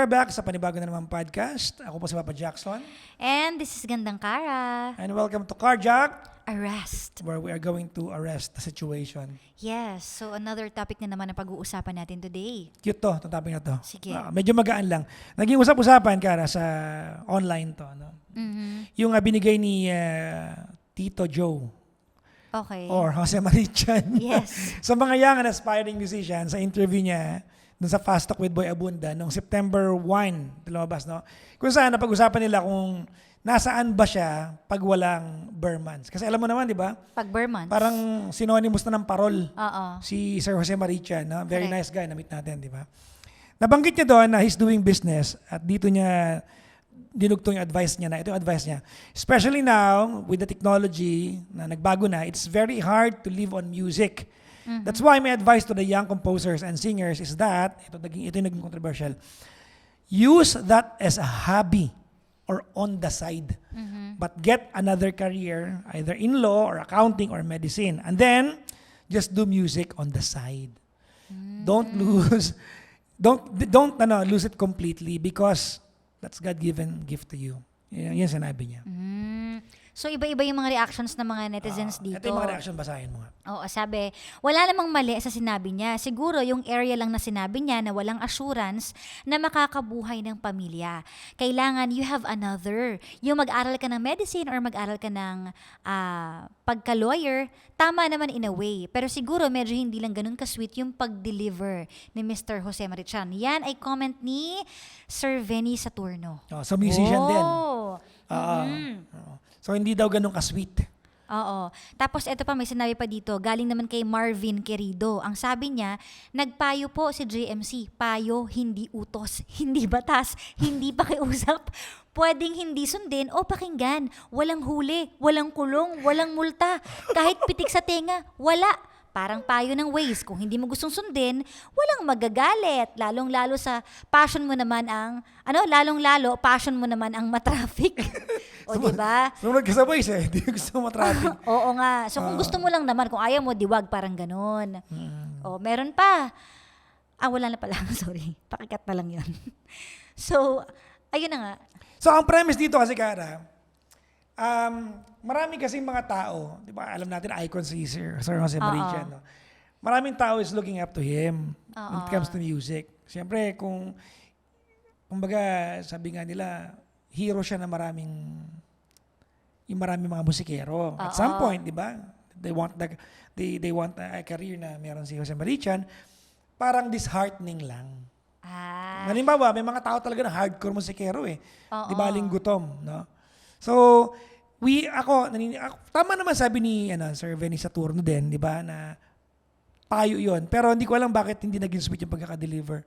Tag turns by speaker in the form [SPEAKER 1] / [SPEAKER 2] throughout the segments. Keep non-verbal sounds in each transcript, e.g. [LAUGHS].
[SPEAKER 1] we're back sa panibago na naman podcast. Ako po si Papa Jackson.
[SPEAKER 2] And this is Gandang Kara.
[SPEAKER 1] And welcome to Carjack,
[SPEAKER 2] Arrest.
[SPEAKER 1] where we are going to arrest the situation.
[SPEAKER 2] Yes, so another topic na naman ang pag-uusapan natin today.
[SPEAKER 1] Cute to, itong topic na to.
[SPEAKER 2] Sige.
[SPEAKER 1] Ah, medyo magaan lang. Naging usap-usapan, Kara, sa online to. No?
[SPEAKER 2] Mhm.
[SPEAKER 1] Yung ah, binigay ni ah, Tito Joe
[SPEAKER 2] Okay.
[SPEAKER 1] or Jose Marichan
[SPEAKER 2] Yes. [LAUGHS]
[SPEAKER 1] sa mga young and aspiring musicians sa interview niya dun sa Fast Talk with Boy Abunda noong September 1, lumabas, no? Kung saan napag-usapan nila kung nasaan ba siya pag walang Burmans. Kasi alam mo naman, di ba?
[SPEAKER 2] Pag Burmans.
[SPEAKER 1] Parang synonymous na ng parol
[SPEAKER 2] Oo.
[SPEAKER 1] si Sir Jose Marichan, no? Very
[SPEAKER 2] Correct.
[SPEAKER 1] nice guy, na-meet natin, di ba? Nabanggit niya doon na he's doing business at dito niya dinugtong yung advice niya na ito yung advice niya. Especially now with the technology na nagbago na, it's very hard to live on music. That's why my advice to the young composers and singers is that ito naging ito yung naging controversial. Use that as a hobby or on the side. But get another career either in law or accounting or medicine. And then just do music on the side. Don't lose [LAUGHS] don't don't ano, lose it completely because that's God-given gift to you. Yan, yan sinabi niya.
[SPEAKER 2] Mm. So iba-iba yung mga reactions ng mga netizens
[SPEAKER 1] Ah,
[SPEAKER 2] dito.
[SPEAKER 1] Ito yung mga reaction, basahin mo nga.
[SPEAKER 2] Oo, sabi, wala namang mali sa sinabi niya. Siguro yung area lang na sinabi niya na walang assurance na makakabuhay ng pamilya. Kailangan you have another. Yung mag-aral ka ng medicine or mag-aral ka ng ah, pagka-lawyer, tama naman in a way. Pero siguro medyo hindi lang ganun ka-sweet yung pag-deliver ni Mr. Jose Marichan. Yan ay comment ni Sir Venny Saturno.
[SPEAKER 1] Oh, so musician din. Oo. Oo. So hindi daw ganun ka-sweet.
[SPEAKER 2] Oo. Tapos ito pa, may sinabi pa dito, galing naman kay Marvin Querido. Ang sabi niya, nagpayo po si JMC. Payo, hindi utos, [LAUGHS] hindi batas, hindi pakiusap. Pwedeng hindi sundin o pakinggan. Walang huli, walang kulong, walang multa. Kahit pitik sa tenga, wala. Parang payo ng ways. Kung hindi mo gustong sundin, walang magagalit. Lalong-lalo sa passion mo naman ang, ano, lalong-lalo, passion mo naman ang matraffic. [LAUGHS] o, di ba?
[SPEAKER 1] Sumunod ka sa boys eh. Hindi gusto mo traffic. [LAUGHS]
[SPEAKER 2] Oo nga. So kung gusto mo lang naman, kung ayaw mo, diwag, parang ganun. O, meron pa. Ah, wala na pala. [LAUGHS] Sorry. Pakikat na lang yun. [LAUGHS] so, ayun na nga.
[SPEAKER 1] So ang premise dito kasi Kara, um, marami kasing mga tao, di ba, alam natin icon si Sir, Sir Jose
[SPEAKER 2] Oo.
[SPEAKER 1] Marichan, no? Maraming tao is looking up to him when it comes to music. Siyempre, kung, kumbaga, sabi nga nila, hero siya na maraming, yung maraming mga musikero. At some point, di ba, they want the, they, they want a career na meron si Jose Marichan, parang disheartening lang.
[SPEAKER 2] Ah,
[SPEAKER 1] Halimbawa, may mga tao talaga na hardcore musikero eh.
[SPEAKER 2] Oo.
[SPEAKER 1] Di baling gutom, no? So, we, ako, nanini, ako, tama naman sabi ni ano, Sir Benny Saturno din, di ba, na payo yon Pero hindi ko alam bakit hindi naging sweet yung pagkaka-deliver.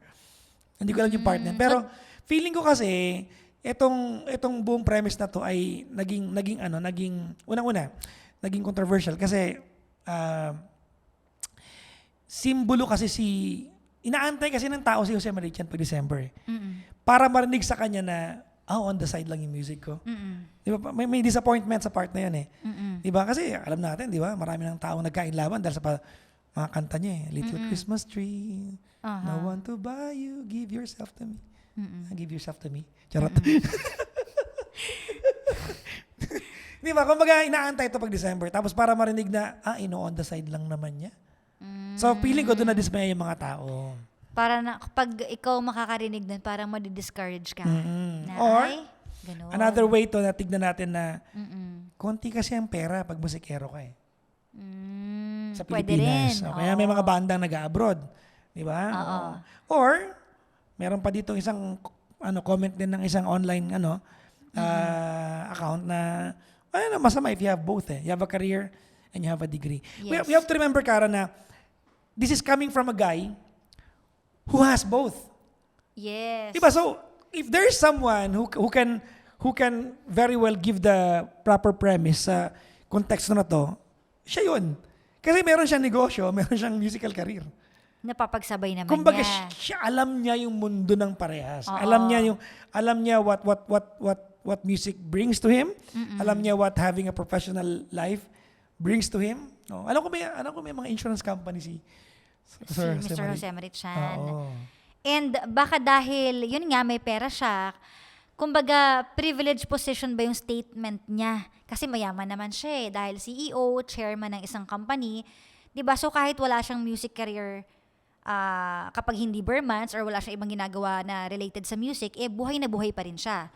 [SPEAKER 1] Hindi ko alam yung partner. Pero feeling ko kasi, itong, itong buong premise na to ay naging, naging ano, naging, unang-una, naging controversial kasi, ah, simbolo kasi si, inaantay kasi ng tao si Jose Marichan pag December
[SPEAKER 2] mm-mm.
[SPEAKER 1] para marinig sa kanya na, oh, on the side lang yung music ko. Di ba? May, may disappointment sa part na yun eh. Di ba? Kasi alam natin, di ba? Marami ng taong nagkainlaban dahil sa pa, mga kanta niya eh. Little Christmas tree,
[SPEAKER 2] Aha.
[SPEAKER 1] no one to buy you, give yourself to me.
[SPEAKER 2] Mm-mm.
[SPEAKER 1] Give yourself to me. Charot. [LAUGHS] di ba? Kumbaga, inaantay ito pag December. Tapos para marinig na, ah, ino on the side lang naman niya. So, feeling ko doon na dismaya yung mga tao.
[SPEAKER 2] Para na, kapag ikaw makakarinig nun, parang madi-discourage ka.
[SPEAKER 1] Mm.
[SPEAKER 2] Na,
[SPEAKER 1] Or,
[SPEAKER 2] ay, ganun.
[SPEAKER 1] Another way to na tignan natin na
[SPEAKER 2] Mm-mm.
[SPEAKER 1] konti kasi ang pera pag musikero ka eh.
[SPEAKER 2] Mm,
[SPEAKER 1] Sa
[SPEAKER 2] pwede rin.
[SPEAKER 1] Pilipinas. O, kaya may mga bandang nag-abroad. Di ba?
[SPEAKER 2] Oo.
[SPEAKER 1] Or, meron pa dito isang ano comment din ng isang online ano ah, account na ano masama if you have both eh. You have a career and you have a degree. We,
[SPEAKER 2] Yes.
[SPEAKER 1] we have to remember Kara na this is coming from a guy who has both.
[SPEAKER 2] Yes.
[SPEAKER 1] Diba? So, if there's someone who, who can who can very well give the proper premise sa konteksto na to, siya yun. Kasi meron siyang negosyo, [LAUGHS] meron siyang musical career.
[SPEAKER 2] Napapagsabay naman
[SPEAKER 1] Kumbaga,
[SPEAKER 2] niya.
[SPEAKER 1] siya alam niya yung mundo ng parehas.
[SPEAKER 2] Oo.
[SPEAKER 1] Alam niya yung alam niya what what what what what music brings to him. Alam niya what having a professional life brings to him. No, alam ko may alam ko may mga insurance company si
[SPEAKER 2] si Mr. Jose Marichan.
[SPEAKER 1] Oo.
[SPEAKER 2] And baka dahil, yun nga, may pera siya, kumbaga, privileged position ba yung statement niya? Kasi mayaman naman siya eh, dahil CEO, chairman ng isang company. 'Di ba So kahit wala siyang music career, ah, kapag hindi Burmans or wala siyang ibang ginagawa na related sa music, eh buhay na buhay pa rin siya.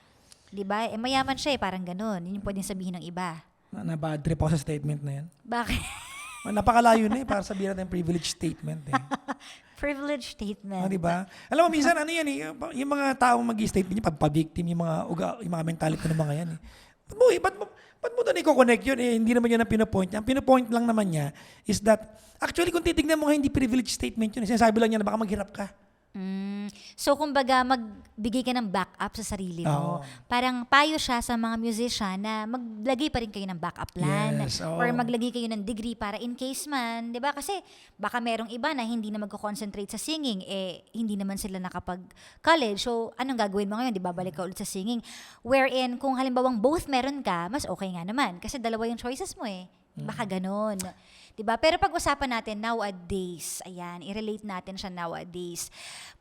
[SPEAKER 2] 'Di ba Eh mayaman siya eh, parang ganun. Yun yung pwedeng sabihin ng iba.
[SPEAKER 1] Na, na bad trip ako sa statement na yan.
[SPEAKER 2] Bakit?
[SPEAKER 1] Napakalayo na eh, para sabihin natin privilege statement eh. [LAUGHS]
[SPEAKER 2] Privilege statement.
[SPEAKER 1] Ah, di ba? Alam mo, minsan ano yan eh, yung- mga taong mag-statement yung pagpa-victim, yung mga, uga, yung mga mentality ng mga yan eh. Mo, eh, ba't mo, ba't mo doon i-connect yun? Eh, hindi naman yun ang pinopoint niya. Ang pinopoint lang naman niya is that, actually kung titignan mo nga, hindi privilege statement yun. eh. Sinasabi lang niya na baka maghirap ka.
[SPEAKER 2] Mm. So, kumbaga, magbigay ka ng backup sa sarili mo.
[SPEAKER 1] Oo.
[SPEAKER 2] Parang payo siya sa mga musician na maglagay pa rin kayo ng backup plan.
[SPEAKER 1] Yes, oo.
[SPEAKER 2] Or maglagay kayo ng degree para in case man. 'di ba Kasi baka merong iba na hindi na magko-concentrate sa singing. Eh, hindi naman sila nakapag-college. So, anong gagawin mo ngayon? Di ba balik ka ulit sa singing? Wherein, kung halimbawang both meron ka, mas okay nga naman. Kasi dalawa yung choices mo eh. Baka ganun. 'Di ba? Pero pag-usapan natin nowadays, ayan, i-relate natin siya nowadays.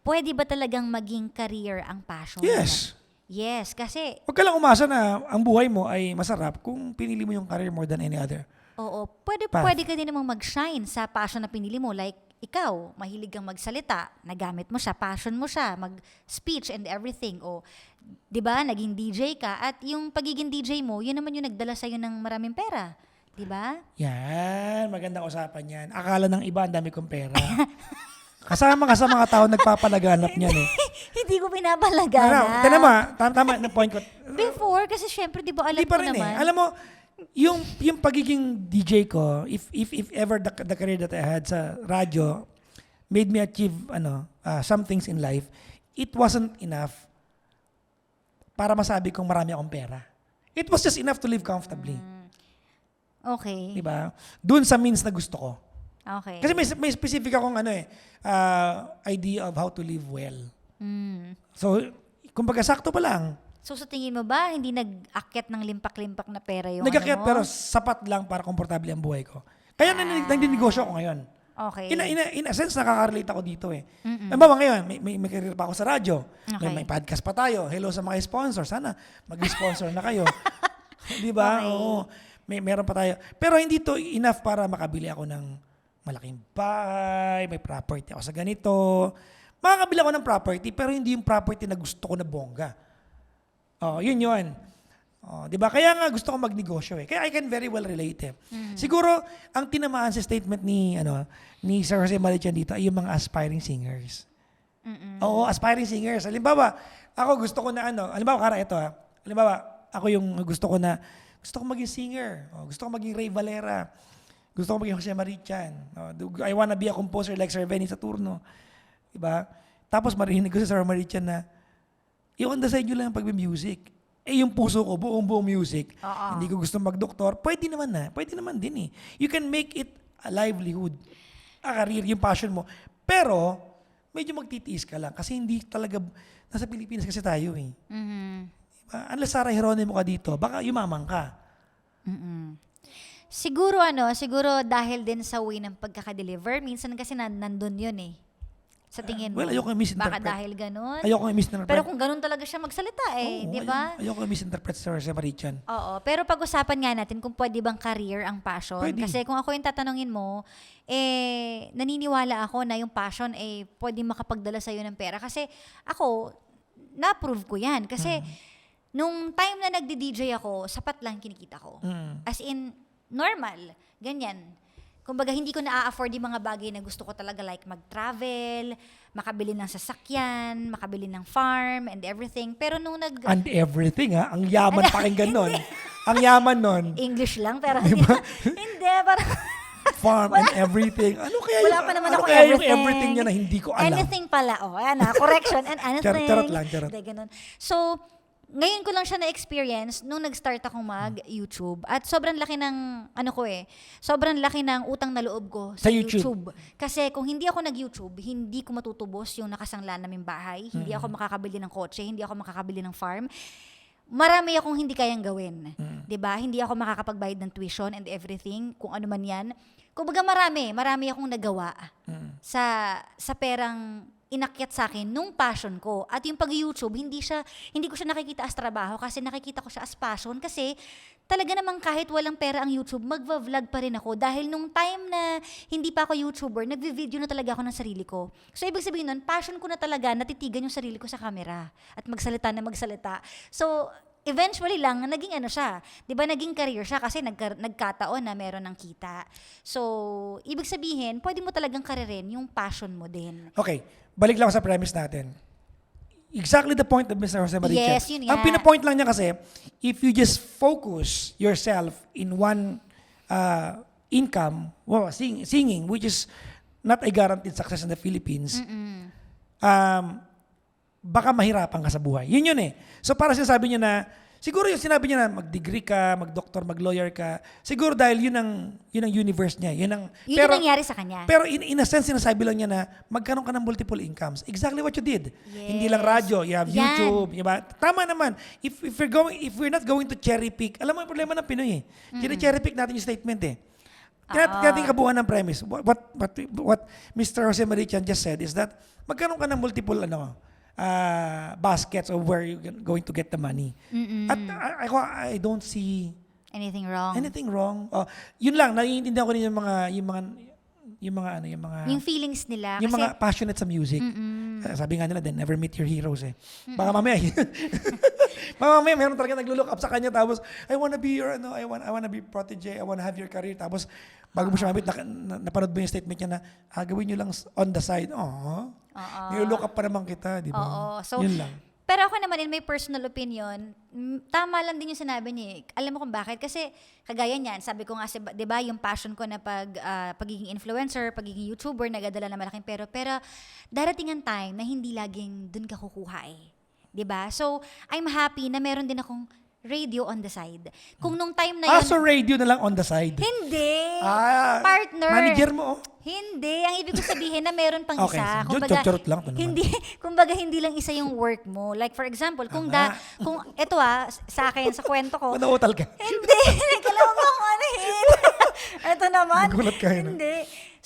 [SPEAKER 2] Pwede ba talagang maging career ang passion?
[SPEAKER 1] Yes.
[SPEAKER 2] Yes, kasi
[SPEAKER 1] Huwag ka lang umasa na ang buhay mo ay masarap kung pinili mo yung career more than any other.
[SPEAKER 2] oo, pwede
[SPEAKER 1] Path.
[SPEAKER 2] pwede ka din namang mag-shine sa passion na pinili mo. Like ikaw, mahilig kang magsalita, nagamit mo siya, passion mo siya, mag-speech and everything. O, 'di ba, naging DJ ka at yung pagiging DJ mo, yun naman yung nagdala sa ng maraming pera. 'Di ba?
[SPEAKER 1] Yan, magandang usapan yan. Akala ng iba, ang dami kong pera. [LAUGHS] Kasama ka sa mga tao nagpapalaganap [LAUGHS] niyan eh.
[SPEAKER 2] Hindi ko
[SPEAKER 1] Ano,
[SPEAKER 2] pinapalagana.
[SPEAKER 1] Tama ah. tama, tama na point ko.
[SPEAKER 2] Before, kasi syempre, di ba, alam
[SPEAKER 1] pa
[SPEAKER 2] ko
[SPEAKER 1] rin
[SPEAKER 2] naman.
[SPEAKER 1] eh. Alam mo, yung, yung pagiging DJ ko, if, if, if ever the, the career that I had sa radyo made me achieve ano, uh, some things in life, it wasn't enough para masabi kong marami akong pera. It was just enough to live comfortably.
[SPEAKER 2] Okay.
[SPEAKER 1] Di ba? Doon sa means na gusto ko.
[SPEAKER 2] Okay.
[SPEAKER 1] Kasi may, may specific akong ano eh, uh, idea of how to live well.
[SPEAKER 2] Mm.
[SPEAKER 1] So, kumbaga sakto pa lang.
[SPEAKER 2] So sa tingin mo ba, hindi nag-akyat ng limpak-limpak na pera yung
[SPEAKER 1] Nagkakit
[SPEAKER 2] ano mo?
[SPEAKER 1] pero sapat lang para komportable ang buhay ko. Kaya ah. nandinegosyo ako ngayon.
[SPEAKER 2] Okay.
[SPEAKER 1] In a, in, a, in a sense, nakaka-relate ako dito eh.
[SPEAKER 2] Mm-mm.
[SPEAKER 1] Halimbawa ngayon, may, may, may career pa ako sa radyo.
[SPEAKER 2] Okay.
[SPEAKER 1] May, may podcast pa tayo. Hello sa mga sponsor. Sana mag-sponsor na kayo. [LAUGHS] Di ba?
[SPEAKER 2] Okay.
[SPEAKER 1] Oo. May, meron pa tayo. Pero hindi to enough para makabili ako ng malaking bahay, may property ako sa ganito. Makakabili ako ng property, pero hindi yung property na gusto ko na bongga. Oh, yun yun. Oh, 'di ba? Kaya nga gusto ko magnegosyo eh. Kaya I can very well relate eh. Siguro ang tinamaan sa statement ni ano ni Sir Jose Marichan dito ay yung mga aspiring singers.
[SPEAKER 2] Mm-mm.
[SPEAKER 1] Oo, aspiring singers. Halimbawa, ako gusto ko na ano, halimbawa kara ito ha. Halimbawa, ako yung gusto ko na gusto ko maging singer. Oh, gusto ko maging Ray Valera. Gusto ko maging Jose Marichan. Oh, I wanna be a composer like Sir Benny Saturno. Diba? Tapos marinig ko sa Sir Marichan na i-on the side nyo lang ang pagbe-music. Eh, yung puso ko, buong-buong music.
[SPEAKER 2] Oo.
[SPEAKER 1] Hindi ko gusto magdoktor. Pwede naman na. Pwede naman din eh. You can make it a livelihood. A career, yung passion mo. Pero, medyo magtitiis ka lang. Kasi hindi talaga, nasa Pilipinas kasi tayo eh.
[SPEAKER 2] Mhm.
[SPEAKER 1] Diba? Unless Sarah Geronimo ka dito, baka yumamang ka.
[SPEAKER 2] Mm-mm. Siguro ano, siguro dahil din sa way ng pagkaka-deliver, minsan kasi nan nandun yun eh. Sa tingin mo.
[SPEAKER 1] well, ayoko yung misinterpret.
[SPEAKER 2] Baka dahil ganun.
[SPEAKER 1] Ayoko yung misinterpret.
[SPEAKER 2] Pero kung ganun talaga siya magsalita eh, di ba?
[SPEAKER 1] Ayoko, ayoko yung misinterpret sa Sir Marichan.
[SPEAKER 2] Oo, pero pag-usapan nga natin kung pwede bang career ang passion.
[SPEAKER 1] Pwede.
[SPEAKER 2] Kasi kung ako yung tatanungin mo, eh, naniniwala ako na yung passion eh, pwede makapagdala sa'yo ng pera. Kasi ako, na-prove ko yan. Kasi, nung time na nagdi-DJ ako, sapat lang kinikita ko.
[SPEAKER 1] Mm.
[SPEAKER 2] As in, normal. Ganyan. Kumbaga, hindi ko na-afford yung mga bagay na gusto ko talaga like mag-travel, makabili ng sasakyan, makabili ng farm, and everything. Pero nung nag...
[SPEAKER 1] And everything ha. Ang yaman pakinggan nun. Ang yaman nun.
[SPEAKER 2] English lang, pero [LAUGHS] hindi, hindi, parang
[SPEAKER 1] Farm and everything. Ano kaya
[SPEAKER 2] wala
[SPEAKER 1] yung,
[SPEAKER 2] pa naman
[SPEAKER 1] ano
[SPEAKER 2] ako
[SPEAKER 1] kaya yung
[SPEAKER 2] everything.
[SPEAKER 1] everything niya na hindi ko alam?
[SPEAKER 2] anything pala. Oh, ayan na, correction and anything.
[SPEAKER 1] Charot- charot lang, charot.
[SPEAKER 2] Hindi, ganun. So, ngayon ko lang siya na-experience nung nag-start akong mag-YouTube. At sobrang laki ng, ano ko eh, sobrang laki ng utang na loob ko sa,
[SPEAKER 1] Sa YouTube.
[SPEAKER 2] Kasi kung hindi ako nag-YouTube, hindi ko matutubos yung nakasangla naming bahay. Hindi
[SPEAKER 1] Mm.
[SPEAKER 2] ako makakabili ng kotse, hindi ako makakabili ng farm. Marami akong hindi kayang gawin.
[SPEAKER 1] Mm.
[SPEAKER 2] 'Di ba? Hindi ako makakapagbayad ng tuition and everything, kung ano man 'yan. Kumbaga marami, marami akong nagawa
[SPEAKER 1] Mm.
[SPEAKER 2] sa sa perang inakyat sa akin nung passion ko. At yung pag-YouTube, hindi siya hindi ko siya nakikita as trabaho kasi nakikita ko siya as passion kasi talaga namang kahit walang pera ang YouTube, magva-vlog pa rin ako dahil nung time na hindi pa ako YouTuber, nagvi-video na talaga ako ng sarili ko. So ibig sabihin nun, passion ko na talaga natitigan yung sarili ko sa camera at magsalita na magsalita. So eventually lang, naging ano siya. Di ba, naging career siya kasi nagka- nagkataon na meron ng kita. So, ibig sabihin, pwede mo talagang karirin yung passion mo din.
[SPEAKER 1] Okay, balik lang sa premise natin. Exactly the point of Mr. Jose Maricha.
[SPEAKER 2] Yes, yun
[SPEAKER 1] Ang
[SPEAKER 2] nga.
[SPEAKER 1] pinapoint lang niya kasi, if you just focus yourself in one uh, income, well, sing, singing, which is not a guaranteed success in the Philippines, um, baka mahirapan ka sa buhay. Yun yun eh. So para sinasabi niya na, siguro yung sinabi niya na mag-degree ka, mag-doctor, mag-lawyer ka, siguro dahil yun ang, yun ang universe niya. Yun ang,
[SPEAKER 2] Yun yung nangyari sa kanya.
[SPEAKER 1] pero in, in a sense, sinasabi lang niya na magkaroon ka ng multiple incomes. Exactly what you did. Hindi lang radyo, you have
[SPEAKER 2] Yan.
[SPEAKER 1] YouTube, di ba? Tama naman. If, if, we're going, if we're not going to cherry pick, alam mo yung problema ng Pinoy eh. cherry pick natin yung statement eh. Kaya
[SPEAKER 2] Ah.
[SPEAKER 1] kaya ating kabuuan ng premise. What, what, what, what Mr. Jose Marichan just said is that magkaroon ka ng multiple ano, uh, baskets of where you're going to get the money. At I, I, I don't see
[SPEAKER 2] Anything wrong?
[SPEAKER 1] Anything wrong? Oh, yun lang, naiintindihan ko rin yung mga, yung mga, yung mga ano, yung mga,
[SPEAKER 2] yung feelings nila.
[SPEAKER 1] yung
[SPEAKER 2] kasi,
[SPEAKER 1] mga passionate sa music. Uh, Sabi nga nila, then never meet your heroes eh. Baka mamaya, [LAUGHS] baka mamaya meron talaga naglo-look up sa kanya tapos, I wanna be your, ano, I want, I wanna be protege, I wanna have your career. Tapos, bago mo siya mamit, na, na, napanood mo yung statement niya na, ah, gawin nyo lang s- on the side. Aww. Nilo-look up pa naman kita, di ba?
[SPEAKER 2] Oo. So,
[SPEAKER 1] yun lang.
[SPEAKER 2] Pero ako naman, in my personal opinion, tama lang din yung sinabi eh. Alam mo kung bakit? Kasi kagaya niyan, sabi ko nga, si- di ba, yung passion ko na pag, ah, pagiging influencer, pagiging YouTuber, nagadala na malaking pero. Pero darating ang time na hindi laging dun ka kukuha eh. Di ba? So, I'm happy na meron din akong radio on the side. Kung nung time na
[SPEAKER 1] Ah,
[SPEAKER 2] yun,
[SPEAKER 1] so radio na lang on the side.
[SPEAKER 2] hindi.
[SPEAKER 1] Ah,
[SPEAKER 2] Partner.
[SPEAKER 1] Manager mo, oh.
[SPEAKER 2] Hindi. Ang ibig ko sabihin na meron pang
[SPEAKER 1] Okay,
[SPEAKER 2] isa.
[SPEAKER 1] so,
[SPEAKER 2] Kumbaga,
[SPEAKER 1] charot lang.
[SPEAKER 2] Hindi, [LAUGHS] kumbaga hindi lang isa yung work mo. Like for example, kung da, kung ito ah, sa akin, sa kwento ko, [LAUGHS]
[SPEAKER 1] Manautal ka.
[SPEAKER 2] hindi, [LAUGHS] kailangan mo akong anuhin. ito naman.
[SPEAKER 1] Nagulat ka, eh, no?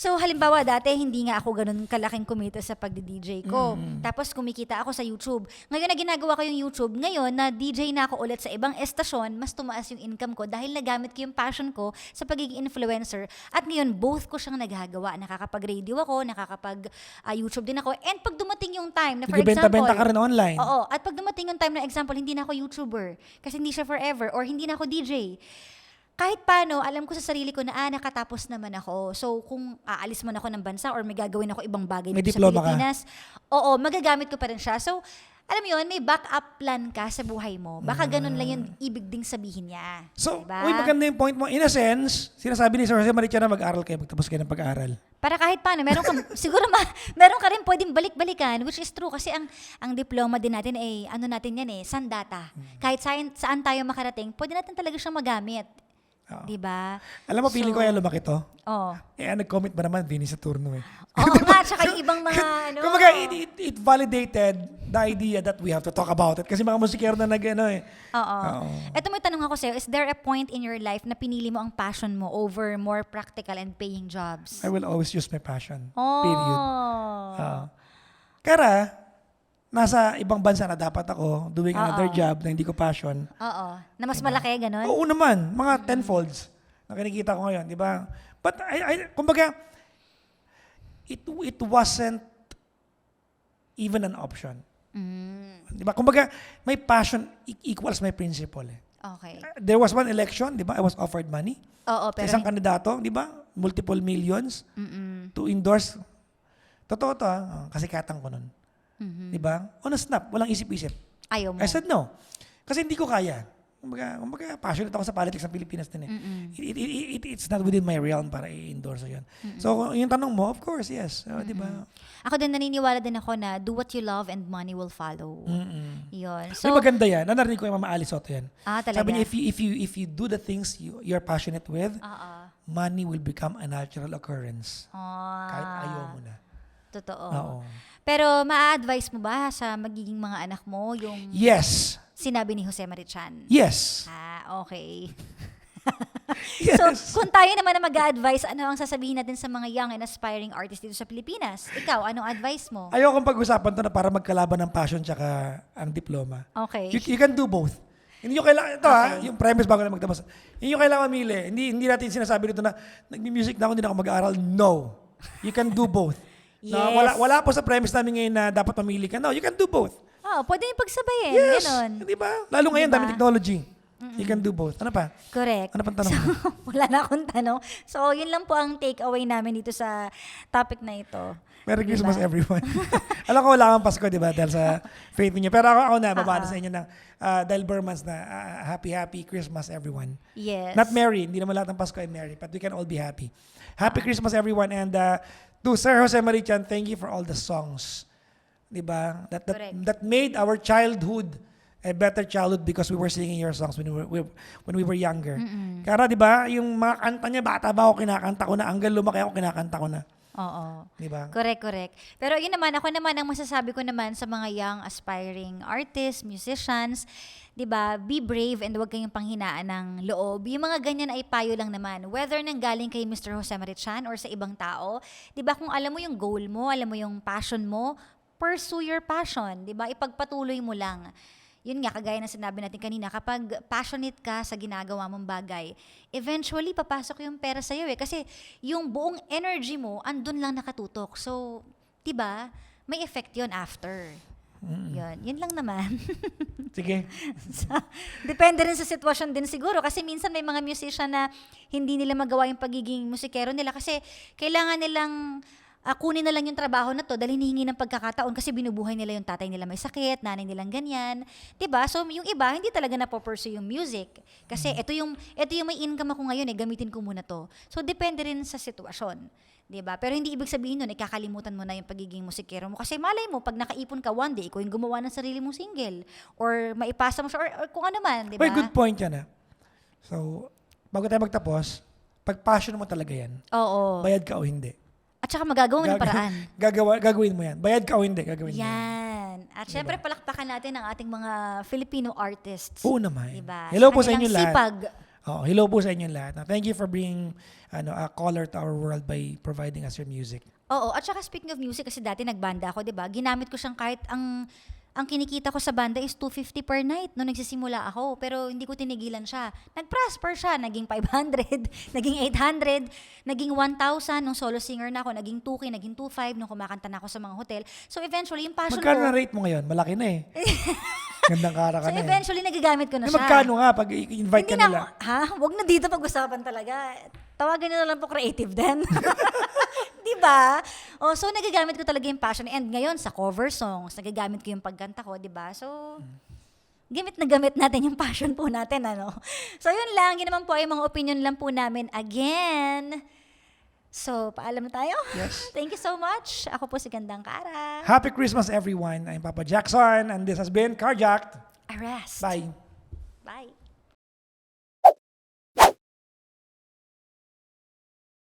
[SPEAKER 2] So halimbawa dati hindi nga ako ganun kalaking kumita sa pagdi-DJ ko.
[SPEAKER 1] Mm.
[SPEAKER 2] Tapos kumikita ako sa YouTube. Ngayon na ginagawa ko yung YouTube, ngayon na DJ na ako ulit sa ibang estasyon, mas tumaas yung income ko dahil nagamit ko yung passion ko sa pagiging influencer. At ngayon both ko siyang nagagawa. Nakakapag-radio ako, nakakapag-YouTube din ako. And pag dumating yung time na for example,
[SPEAKER 1] Nagbebenta-benta ka rin online.
[SPEAKER 2] Oo. At pag dumating yung time na example, hindi na ako YouTuber. Kasi hindi siya forever. Or hindi na ako DJ. Kahit paano, alam ko sa sarili ko na, ah, nakatapos naman ako. So, kung aalis man ako ng bansa or may gagawin ako ibang bagay
[SPEAKER 1] May
[SPEAKER 2] dito sa
[SPEAKER 1] ka.
[SPEAKER 2] Pilipinas, oo, magagamit ko pa rin siya. So, alam mo yun, may backup plan ka sa buhay mo. Baka ganun lang yung ibig ding sabihin niya.
[SPEAKER 1] Mm. So,
[SPEAKER 2] Diba?
[SPEAKER 1] uy, maganda yung point mo. In a sense, sinasabi ni Sir Jose Maricha na mag-aral kayo, magtapos kayo ng pag-aaral.
[SPEAKER 2] Para kahit paano, meron ka, [LAUGHS] siguro ma, meron ka rin pwedeng balik-balikan, which is true kasi ang ang diploma din natin ay ano natin yan eh, sandata.
[SPEAKER 1] Mm.
[SPEAKER 2] Kahit saan, saan tayo makarating, pwede natin talaga siyang magamit.
[SPEAKER 1] Oo.
[SPEAKER 2] 'Di ba?
[SPEAKER 1] Alam mo, feeling ko
[SPEAKER 2] So-
[SPEAKER 1] kaya lumaki to.
[SPEAKER 2] Oh.
[SPEAKER 1] Eh, ang nag-comment ba naman, Vinny Saturno eh. [LAUGHS]
[SPEAKER 2] Oo nga, tsaka yung ibang mga [LAUGHS] ano.
[SPEAKER 1] Kumbaga, it, it, it validated the idea that we have to talk about it. Kasi mga musikero na nag, ano eh.
[SPEAKER 2] Oo.
[SPEAKER 1] Oo.
[SPEAKER 2] Ito may tanong ako sa'yo, is there a point in your life na pinili mo ang passion mo over more practical and paying jobs?
[SPEAKER 1] I will always use my passion.
[SPEAKER 2] Oh.
[SPEAKER 1] Period. Oo. Kara, nasa ibang bansa na dapat ako doing another job na hindi ko passion.
[SPEAKER 2] Oo. Na mas malaki, ganun?
[SPEAKER 1] Oo naman, mga tenfolds na kinikita ko ngayon, di ba? But, I, I, kumbaga, it, it wasn't even an option.
[SPEAKER 2] Mm,
[SPEAKER 1] Di ba? Kumbaga, my passion e- equals my principle. Eh.
[SPEAKER 2] okay.
[SPEAKER 1] There was one election, di ba? I was offered money.
[SPEAKER 2] Oo,
[SPEAKER 1] Sa
[SPEAKER 2] pero...
[SPEAKER 1] isang kandidato, di ba? Multiple millions
[SPEAKER 2] Mm-mm.
[SPEAKER 1] to endorse. Totoo to ah. Oh, kasikatan ko nun.
[SPEAKER 2] Mhm.
[SPEAKER 1] Di ba? On a snap, walang isip-isip.
[SPEAKER 2] Ayaw mo.
[SPEAKER 1] I said no. Kasi hindi ko kaya. Kumbaga, kumbaga passionate ako sa politics ng Pilipinas din eh. It, it, it, it- it's not within my realm para i-endorse yun. So, kung yung tanong mo, of course, yes. Oh, di ba?
[SPEAKER 2] Ako din naniniwala din ako na do what you love and money will follow.
[SPEAKER 1] Mm-mm.
[SPEAKER 2] Yun.
[SPEAKER 1] So,
[SPEAKER 2] So,
[SPEAKER 1] maganda yan. Nanarinig ko yung Mama Ali Soto yan.
[SPEAKER 2] ah, talaga.
[SPEAKER 1] Sabi niya, if you, if you, if you do the things you, you're passionate with,
[SPEAKER 2] Oo.
[SPEAKER 1] money will become a natural occurrence.
[SPEAKER 2] Ah,
[SPEAKER 1] Kahit ayaw mo na.
[SPEAKER 2] Totoo.
[SPEAKER 1] Oo.
[SPEAKER 2] Pero maa-advise mo ba sa magiging mga anak mo yung
[SPEAKER 1] Yes.
[SPEAKER 2] sinabi ni Jose Marichan?
[SPEAKER 1] Yes.
[SPEAKER 2] Ah, okay. [LAUGHS]
[SPEAKER 1] Yes.
[SPEAKER 2] So, kung tayo naman na mag-a-advise, ano ang sasabihin natin sa mga young and aspiring artists dito sa Pilipinas? Ikaw, anong advice mo?
[SPEAKER 1] Ayokong pag-usapan to na para magkalaban ng passion tsaka ang diploma.
[SPEAKER 2] Okay.
[SPEAKER 1] You, you can do both. Hindi nyo kailangan, ito ha, yung premise bago na magtapos. Hindi nyo kailangan mamili. Hindi, hindi natin sinasabi dito na nag-music na ako, hindi na ako mag-aaral. No. You can do both. Na
[SPEAKER 2] Yes.
[SPEAKER 1] wala, wala po sa premise namin ngayon na dapat mamili ka. No, you can do both.
[SPEAKER 2] Oh, pwede yung pagsabayin.
[SPEAKER 1] Yes.
[SPEAKER 2] Ganon.
[SPEAKER 1] Di ba? Lalo ngayon,
[SPEAKER 2] Di ba?
[SPEAKER 1] dami technology. You can do both. Ano pa?
[SPEAKER 2] Correct.
[SPEAKER 1] Ano pang tanong
[SPEAKER 2] So, [LAUGHS] wala na akong tanong. So, yun lang po ang takeaway namin dito sa topic na ito.
[SPEAKER 1] Merry
[SPEAKER 2] Di
[SPEAKER 1] Christmas everyone. [LAUGHS] [LAUGHS] Alam ko wala kang Pasko, di ba? Dahil sa faith niyo. Pero ako, ako na, babada
[SPEAKER 2] Ah, ah.
[SPEAKER 1] sa inyo ng uh, dahil Burmans na ah, happy, happy Christmas everyone.
[SPEAKER 2] Yes.
[SPEAKER 1] Not merry. Hindi naman lahat ng Pasko ay merry. But we can all be happy. Happy Christmas everyone. And uh, to Sir Jose Marichan, thank you for all the songs. Di ba? That, that,
[SPEAKER 2] Correct.
[SPEAKER 1] that made our childhood a better childhood because we were singing your songs when we were, we- when we were younger. Kaya di ba, yung mga kanta niya, bata ba ako, kinakanta ko na. Hanggang lumaki ako, kinakanta ko na.
[SPEAKER 2] Oo.
[SPEAKER 1] Di ba?
[SPEAKER 2] Correct, correct. Pero yun naman, ako naman, ang masasabi ko naman sa mga young aspiring artists, musicians, di ba, be brave and huwag kayong panghinaan ng loob. Yung mga ganyan ay payo lang naman. Whether nang galing kay Mr. Jose Marichan or sa ibang tao, di ba, kung alam mo yung goal mo, alam mo yung passion mo, pursue your passion, di ba? Ipagpatuloy mo lang. Yun nga, kagaya ng sinabi natin kanina, kapag passionate ka sa ginagawa mong bagay, eventually papasok yung pera sa'yo eh. Kasi yung buong energy mo, andun lang nakatutok. So, di ba, may effect yon after. Yun, yun lang naman. [LAUGHS]
[SPEAKER 1] Sige.
[SPEAKER 2] Sa- Depende rin sa sitwasyon din siguro. Kasi minsan may mga musician na hindi nila magawa yung pagiging musikero nila kasi kailangan nilang ah, kunin na lang yung trabaho na to dahil hinihingi ng pagkakataon kasi binubuhay nila yung tatay nila may sakit, nanay nilang ganyan. 'Di ba? So yung iba hindi talaga na pursue yung music kasi ito yung ito yung may income ako ngayon eh, gamitin ko muna to. So depende rin sa sitwasyon. 'Di ba? Pero hindi ibig sabihin nun, ikakalimutan mo na yung pagiging musikero mo. Kasi malay mo, pag nakaipon ka one day, ikaw yung gumawa ng sarili mong single. Or maipasa mo siya, or, or kung ano man, di ba?
[SPEAKER 1] Uy, good point yan ah. So, bago tayo magtapos, pag passion mo talaga yan,
[SPEAKER 2] Oo.
[SPEAKER 1] bayad ka o hindi.
[SPEAKER 2] At saka magagawa ng
[SPEAKER 1] Gag-
[SPEAKER 2] paraan. [LAUGHS]
[SPEAKER 1] Gagawa, gagawin mo yan. Bayad ka o hindi, gagawin mo yan.
[SPEAKER 2] Yan. At syempre, palakpakan natin ang ating mga Filipino artists.
[SPEAKER 1] Oo naman.
[SPEAKER 2] Diba?
[SPEAKER 1] Hello po sa
[SPEAKER 2] kanilang
[SPEAKER 1] inyo lahat.
[SPEAKER 2] Sipag.
[SPEAKER 1] Oh, hello po sa inyo lahat. Now, thank you for bringing ano, a color to our world by providing us your music.
[SPEAKER 2] Oo. At saka speaking of music, kasi dati nagbanda ako, di ba? Ginamit ko siyang kahit ang ang kinikita ko sa banda is 250 per night nung nagsisimula ako. Pero hindi ko tinigilan siya. Nag-prosper siya. Naging 500, [LAUGHS] naging 800, naging 1,000 nung solo singer na ako. Naging 2K, naging 2,500 nung kumakanta na ako sa mga hotel. So eventually, yung passion
[SPEAKER 1] Magkano
[SPEAKER 2] ko...
[SPEAKER 1] na rate mo ngayon? Malaki na eh. [LAUGHS] Gandang kara ka
[SPEAKER 2] So
[SPEAKER 1] na eh.
[SPEAKER 2] eventually, nagigamit ko na
[SPEAKER 1] Eh,
[SPEAKER 2] siya.
[SPEAKER 1] magkano nga pag i-invite ka
[SPEAKER 2] Hindi na,
[SPEAKER 1] nila?
[SPEAKER 2] ha? Huwag na dito pag-usapan talaga. Tawagan nyo na lang po creative din. [LAUGHS] Di ba? Oh, so nagagamit ko talaga yung passion. And ngayon, sa cover songs, nagagamit ko yung pagkanta ko, di ba? So, gamit na gamit natin yung passion po natin, ano? So, yun lang. Yun naman po ay mga opinion lang po namin. Again, so, paalam na tayo.
[SPEAKER 1] Yes. [LAUGHS]
[SPEAKER 2] Thank you so much. Ako po si Gandang Kara.
[SPEAKER 1] Happy Christmas everyone. I'm Papa Jackson and this has been Carjacked.
[SPEAKER 2] Arrest.
[SPEAKER 1] Bye.
[SPEAKER 2] Bye.